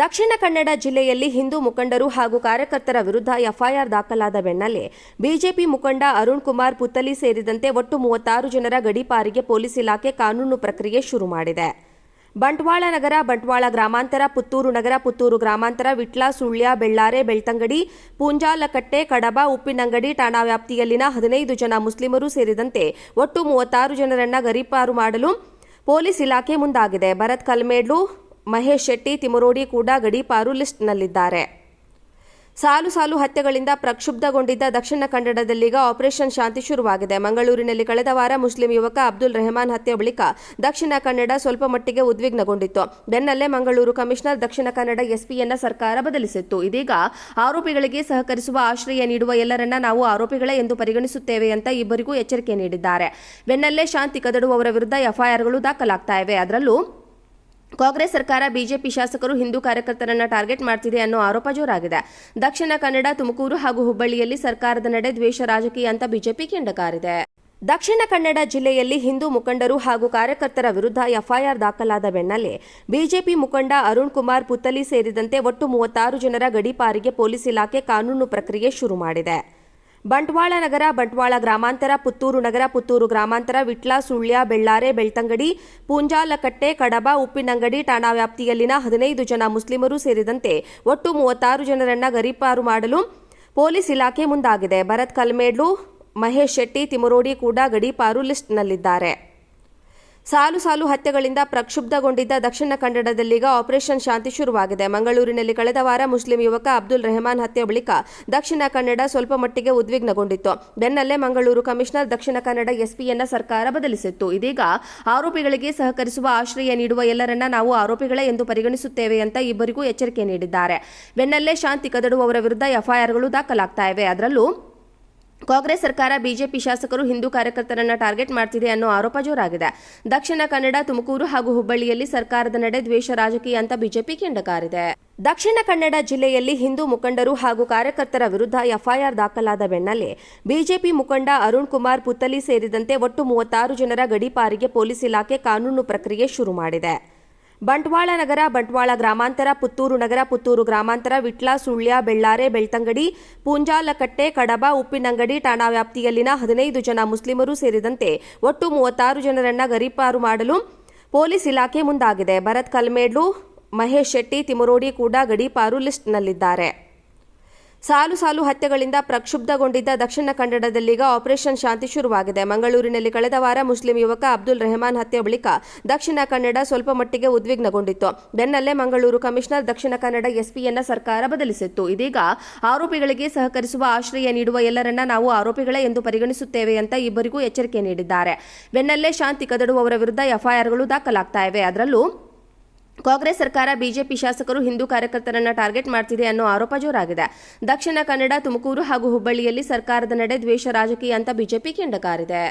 ದಕ್ಷಿಣ ಕನ್ನಡ ಜಿಲ್ಲೆಯಲ್ಲಿ ಹಿಂದೂ ಮುಖಂಡರು ಹಾಗೂ ಕಾರ್ಯಕರ್ತರ ವಿರುದ್ಧ ಎಫ್ಐಆರ್ ದಾಖಲಾದ ಬೆನ್ನಲ್ಲೇ ಬಿಜೆಪಿ ಮುಖಂಡ ಅರುಣ್ ಕುಮಾರ್ ಪುತ್ತಲಿ ಸೇರಿದಂತೆ ಒಟ್ಟು ಮೂವತ್ತಾರು ಜನರ ಗಡೀಪಾರಿಗೆ ಪೊಲೀಸ್ ಇಲಾಖೆ ಕಾನೂನು ಪ್ರಕ್ರಿಯೆ ಶುರು ಮಾಡಿದೆ. ಬಂಟ್ವಾಳ ನಗರ, ಬಂಟ್ವಾಳ ಗ್ರಾಮಾಂತರ, ಪುತ್ತೂರು ನಗರ, ಪುತ್ತೂರು ಗ್ರಾಮಾಂತರ, ವಿಟ್ಲ, ಸುಳ್ಯ, ಬೆಳ್ಳಾರೆ, ಬೆಳ್ತಂಗಡಿ, ಪೂಂಜಾಲಕಟ್ಟೆ, ಕಡಬ, ಉಪ್ಪಿನಂಗಡಿ ಠಾಣಾ ವ್ಯಾಪ್ತಿಯಲ್ಲಿನ ಹದಿನೈದು ಜನ ಮುಸ್ಲಿಮರು ಸೇರಿದಂತೆ ಒಟ್ಟು ಮೂವತ್ತಾರು ಜನರನ್ನ ಗರಿಪಾರು ಮಾಡಲು ಪೊಲೀಸ್ ಇಲಾಖೆ ಮುಂದಾಗಿದೆ. ಭರತ್ ಕಲ್ಮೇಡ್ಲು ಮಹೇಶ್ ಶೆಟ್ಟಿ, ತಿಮರೋಡಿ ಕೂಡ ಗಡೀಪಾರು ಲಿಸ್ಟ್ನಲ್ಲಿದ್ದಾರೆ. ಸಾಲು ಸಾಲು ಹತ್ಯೆಗಳಿಂದ ಪ್ರಕ್ಷುಬ್ಧಗೊಂಡಿದ್ದ ದಕ್ಷಿಣ ಕನ್ನಡದಲ್ಲೀಗ ಆಪರೇಷನ್ ಶಾಂತಿ ಶುರುವಾಗಿದೆ. ಮಂಗಳೂರಿನಲ್ಲಿ ಕಳೆದ ವಾರ ಮುಸ್ಲಿಂ ಯುವಕ ಅಬ್ದುಲ್ ರೆಹಮಾನ್ ಹತ್ಯೆ ಬಳಿಕ ದಕ್ಷಿಣ ಕನ್ನಡ ಸ್ವಲ್ಪ ಮಟ್ಟಿಗೆ ಉದ್ವಿಗ್ನಗೊಂಡಿತ್ತು. ಬೆನ್ನಲ್ಲೇ ಮಂಗಳೂರು ಕಮಿಷನರ್ ದಕ್ಷಿಣ ಕನ್ನಡ ಎಸ್ಪಿಯನ್ನ ಸರ್ಕಾರ ಬದಲಿಸಿತ್ತು. ಇದೀಗ ಆರೋಪಿಗಳಿಗೆ ಸಹಕರಿಸುವ ಆಶ್ರಯ ನೀಡುವ ಎಲ್ಲರನ್ನ ನಾವು ಆರೋಪಿಗಳೇ ಎಂದು ಪರಿಗಣಿಸುತ್ತೇವೆ ಅಂತ ಇಬ್ಬರಿಗೂ ಎಚ್ಚರಿಕೆ ನೀಡಿದ್ದಾರೆ. ಬೆನ್ನಲ್ಲೇ ಶಾಂತಿ ಕದಡುವವರ ವಿರುದ್ಧ ಎಫ್ಐಆರ್ಗಳು ದಾಖಲಾಗ್ತಾ ಇವೆ. ಅದರಲ್ಲೂ ಕಾಂಗ್ರೆಸ್ ಸರ್ಕಾರ, ಬಿಜೆಪಿ ಶಾಸಕರು ಹಿಂದೂ ಕಾರ್ಯಕರ್ತರನ್ನ ಟಾರ್ಗೆಟ್ ಮಾಡ್ತಿದೆ ಅನ್ನೋ ಆರೋಪ ಜೋರಾಗಿದೆ. ದಕ್ಷಿಣ ಕನ್ನಡ, ತುಮಕೂರು ಹಾಗೂ ಹುಬ್ಬಳ್ಳಿಯಲ್ಲಿ ಸರ್ಕಾರದ ನಡೆ ದ್ವೇಷ ರಾಜಕೀಯ ಅಂತ ಬಿಜೆಪಿ ಕೆಂಡಕಾರಿದೆ ದಕ್ಷಿಣ ಕನ್ನಡ ಜಿಲ್ಲೆಯಲ್ಲಿ ಹಿಂದೂ ಮುಖಂಡರು ಹಾಗೂ ಕಾರ್ಯಕರ್ತರ ವಿರುದ್ಧ ಎಫ್ಐಆರ್ ದಾಖಲಾದ ಬೆನ್ನಲ್ಲೇ ಬಿಜೆಪಿ ಮುಖಂಡ ಅರುಣ್ ಕುಮಾರ್ ಪುತ್ತಲಿ ಸೇರಿದಂತೆ ಒಟ್ಟು ಮೂವತ್ತಾರು ಜನರ ಗಡೀಪಾರಿಗೆ ಪೊಲೀಸ್ ಇಲಾಖೆ ಕಾನೂನು ಪ್ರಕ್ರಿಯೆ ಶುರು ಮಾಡಿದೆ. ಬಂಟ್ವಾಳ ನಗರ, ಬಂಟ್ವಾಳ ಗ್ರಾಮಾಂತರ, ಪುತ್ತೂರು ನಗರ, ಪುತ್ತೂರು ಗ್ರಾಮಾಂತರ, ವಿಟ್ಲ, ಸುಳ್ಯ, ಬೆಳ್ಳಾರೆ, ಬೆಳ್ತಂಗಡಿ, ಪೂಂಜಾಲಕಟ್ಟೆ, ಕಡಬ, ಉಪ್ಪಿನಂಗಡಿ, ಠಾಣಾ ವ್ಯಾಪ್ತಿಯಲ್ಲಿನ ಹದಿನೈದು ಜನ ಮುಸ್ಲಿಮರು ಸೇರಿದಂತೆ ಒಟ್ಟು ಮೂವತ್ತಾರು ಜನರನ್ನ ಗರೀಪಾರು ಮಾಡಲು ಪೊಲೀಸ್ ಇಲಾಖೆ ಮುಂದಾಗಿದೆ. ಭರತ್ ಕಲ್ಮೇಡ್ಲು ಮಹೇಶ್ ಶೆಟ್ಟಿ, ತಿಮರೋಡಿ ಕೂಡ ಗಡೀಪಾರು ಲಿಸ್ಟ್ನಲ್ಲಿದ್ದಾರೆ. ಸಾಲು ಸಾಲು ಹತ್ಯೆಗಳಿಂದ ಪ್ರಕ್ಷುಬ್ಧಗೊಂಡಿದ್ದ ದಕ್ಷಿಣ ಕನ್ನಡದಲ್ಲೀಗ ಆಪರೇಷನ್ ಶಾಂತಿ ಶುರುವಾಗಿದೆ. ಮಂಗಳೂರಿನಲ್ಲಿ ಕಳೆದ ವಾರ ಮುಸ್ಲಿಂ ಯುವಕ ಅಬ್ದುಲ್ ರೆಹಮಾನ್ ಹತ್ಯೆ ಬಳಿಕ ದಕ್ಷಿಣ ಕನ್ನಡ ಸ್ವಲ್ಪ ಮಟ್ಟಿಗೆ ಉದ್ವಿಗ್ನಗೊಂಡಿತ್ತು. ಬೆನ್ನಲ್ಲೇ ಮಂಗಳೂರು ಕಮಿಷನರ್ ದಕ್ಷಿಣ ಕನ್ನಡ ಎಸ್ಪಿಯನ್ನ ಸರ್ಕಾರ ಬದಲಿಸಿತ್ತು. ಇದೀಗ ಆರೋಪಿಗಳಿಗೆ ಸಹಕರಿಸುವ ಆಶ್ರಯ ನೀಡುವ ಎಲ್ಲರನ್ನ ನಾವು ಆರೋಪಿಗಳೇ ಎಂದು ಪರಿಗಣಿಸುತ್ತೇವೆ ಅಂತ ಇಬ್ಬರಿಗೂ ಎಚ್ಚರಿಕೆ ನೀಡಿದ್ದಾರೆ. ಬೆನ್ನಲ್ಲೇ ಶಾಂತಿ ಕದಡುವವರ ವಿರುದ್ಧ ಎಫ್ಐಆರ್ಗಳು ದಾಖಲಾಗ್ತಾ ಇವೆ. ಅದರಲ್ಲೂ ಕಾಂಗ್ರೆಸ್ ಸರ್ಕಾರ, ಬಿಜೆಪಿ ಶಾಸಕರು ಹಿಂದೂ ಕಾರ್ಯಕರ್ತರನ್ನ ಟಾರ್ಗೆಟ್ ಮಾಡ್ತಿದೆ ಅನ್ನೋ ಆರೋಪ ಜೋರಾಗಿದೆ. ದಕ್ಷಿಣ ಕನ್ನಡ, ತುಮಕೂರು ಹಾಗೂ ಹುಬ್ಬಳ್ಳಿಯಲ್ಲಿ ಸರ್ಕಾರದ ನಡೆ ದ್ವೇಷ ರಾಜಕೀಯ ಅಂತ ಬಿಜೆಪಿ ಕೆಂಡಕಾರಿದೆ ದಕ್ಷಿಣ ಕನ್ನಡ ಜಿಲ್ಲೆಯಲ್ಲಿ ಹಿಂದೂ ಮುಖಂಡರು ಹಾಗೂ ಕಾರ್ಯಕರ್ತರ ವಿರುದ್ಧ ಎಫ್ಐಆರ್ ದಾಖಲಾದ ಬೆನ್ನಲ್ಲೇ ಬಿಜೆಪಿ ಮುಖಂಡ ಅರುಣ್ ಕುಮಾರ್ ಪುತ್ತಲಿ ಸೇರಿದಂತೆ ಒಟ್ಟು ಮೂವತ್ತಾರು ಜನರ ಗಡೀಪಾರಿಗೆ ಪೊಲೀಸ್ ಇಲಾಖೆ ಕಾನೂನು ಪ್ರಕ್ರಿಯೆ ಶುರು ಮಾಡಿದೆ. ಬಂಟ್ವಾಳ ನಗರ, ಬಂಟ್ವಾಳ ಗ್ರಾಮಾಂತರ, ಪುತ್ತೂರು ನಗರ, ಪುತ್ತೂರು ಗ್ರಾಮಾಂತರ, ವಿಟ್ಲ, ಸುಳ್ಯ, ಬೆಳ್ಳಾರೆ, ಬೆಳ್ತಂಗಡಿ, ಪೂಂಜಾಲಕಟ್ಟೆ, ಕಡಬ, ಉಪ್ಪಿನಂಗಡಿ, ಠಾಣಾ ವ್ಯಾಪ್ತಿಯಲ್ಲಿನ ಹದಿನೈದು ಜನ ಮುಸ್ಲಿಮರು ಸೇರಿದಂತೆ ಒಟ್ಟು ಮೂವತ್ತಾರು ಜನರನ್ನ ಗರೀಪಾರು ಮಾಡಲು ಪೊಲೀಸ್ ಇಲಾಖೆ ಮುಂದಾಗಿದೆ. ಭರತ್ ಕಲ್ಮೇಡ್ಲು, ಮಹೇಶ್ ಶೆಟ್ಟಿ, ತಿಮರೋಡಿ ಕೂಡ ಗಡೀಪಾರು ಲಿಸ್ಟ್ನಲ್ಲಿದ್ದಾರೆ. ಸಾಲು ಸಾಲು ಹತ್ಯೆಗಳಿಂದ ಪ್ರಕ್ಷುಬ್ಧಗೊಂಡಿದ್ದ ದಕ್ಷಿಣ ಕನ್ನಡದಲ್ಲೀಗ ಆಪರೇಷನ್ ಶಾಂತಿ ಶುರುವಾಗಿದೆ. ಮಂಗಳೂರಿನಲ್ಲಿ ಕಳೆದ ವಾರ ಮುಸ್ಲಿಂ ಯುವಕ ಅಬ್ದುಲ್ ರೆಹಮಾನ್ ಹತ್ಯೆ ಬಳಿಕ ದಕ್ಷಿಣ ಕನ್ನಡ ಸ್ವಲ್ಪ ಮಟ್ಟಿಗೆ ಉದ್ವಿಗ್ನಗೊಂಡಿತ್ತು. ಬೆನ್ನಲ್ಲೇ ಮಂಗಳೂರು ಕಮಿಷನರ್ ದಕ್ಷಿಣ ಕನ್ನಡ ಎಸ್ಪಿಯನ್ನ ಸರ್ಕಾರ ಬದಲಿಸಿತ್ತು. ಇದೀಗ ಆರೋಪಿಗಳಿಗೆ ಸಹಕರಿಸುವ ಆಶ್ರಯ ನೀಡುವ ಎಲ್ಲರನ್ನ ನಾವು ಆರೋಪಿಗಳೇ ಎಂದು ಪರಿಗಣಿಸುತ್ತೇವೆ ಅಂತ ಇಬ್ಬರಿಗೂ ಎಚ್ಚರಿಕೆ ನೀಡಿದ್ದಾರೆ. ಬೆನ್ನಲ್ಲೇ ಶಾಂತಿ ಕದಡುವವರ ವಿರುದ್ಧ ಎಫ್ಐಆರ್ಗಳು ದಾಖಲಾಗ್ತಾ ಇವೆ. ಅದರಲ್ಲೂ ಕಾಂಗ್ರೆಸ್ ಸರ್ಕಾರ, ಬಿಜೆಪಿ ಶಾಸಕರು ಹಿಂದೂ ಕಾರ್ಯಕರ್ತರನ್ನ ಟಾರ್ಗೆಟ್ ಮಾಡ್ತಿದೆ ಅನ್ನೋ ಆರೋಪ ಜೋರಾಗಿದೆ. ದಕ್ಷಿಣ ಕನ್ನಡ, ತುಮಕೂರು ಹಾಗೂ ಹುಬ್ಬಳ್ಳಿಯಲ್ಲಿ ಸರ್ಕಾರದ ನಡೆ ದ್ವೇಷ ರಾಜಕೀಯ ಅಂತ ಬಿಜೆಪಿ ಕಿಂಡಕಾರಿದೆ.